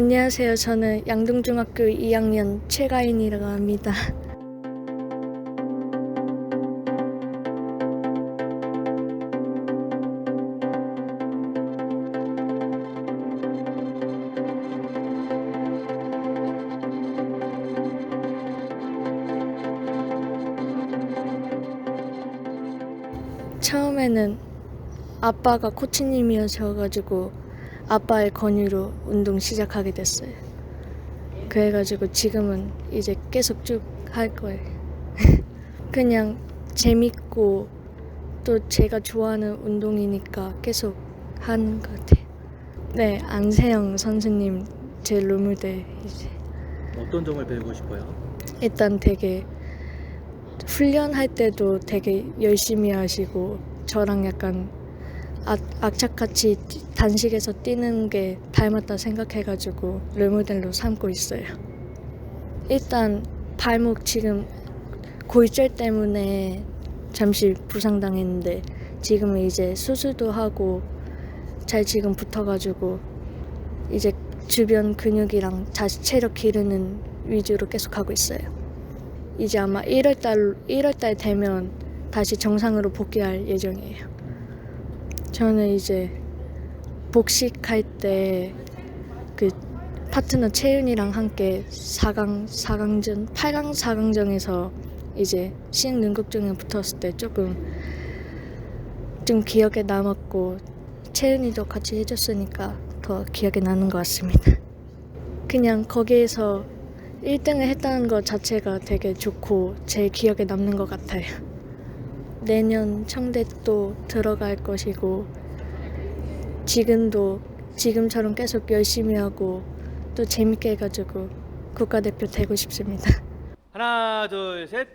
안녕하세요. 저는 양동중학교 2학년 최가인이라고 합니다. 처음에는 아빠가 코치님이셔가지고 아빠의 권유로 운동 시작하게 됐어요. 그래가지고 지금은 이제 계속 쭉 할 거예요. 그냥 재밌고 또 제가 좋아하는 운동이니까 계속 하는 것 같아요. 네, 안세영 선수님 제 롤모델 이제 어떤 점을 배우고 싶어요? 일단 되게 훈련할 때도 되게 열심히 하시고 저랑 약간 악, 악착같이 단식에서 뛰는 게 닮았다 생각해가지고 롤모델로 삼고 있어요. 일단 발목 지금 골절 때문에 잠시 부상당했는데 지금은 이제 수술도 하고 잘 지금 붙어가지고 이제 주변 근육이랑 다시 체력 기르는 위주로 계속 하고 있어요. 이제 아마 1월 달 1월 달 되면 다시 정상으로 복귀할 예정이에요. 저는 이제 복식할 때 그 파트너 채윤이랑 함께 4강 4강전 8강 4강전에서 이제 능국중에 붙었을 때 조금 좀 기억에 남았고 채윤이도 같이 해줬으니까 더 기억에 나는 것 같습니다. 그냥 거기에서 1등을 했다는 것 자체가 되게 좋고 제 기억에 남는 것 같아요. 내년 청대 또 들어갈 것이고 지금도 지금처럼 계속 열심히 하고 또 재밌게 해가지고 국가대표 되고 싶습니다. 하나, 둘, 셋.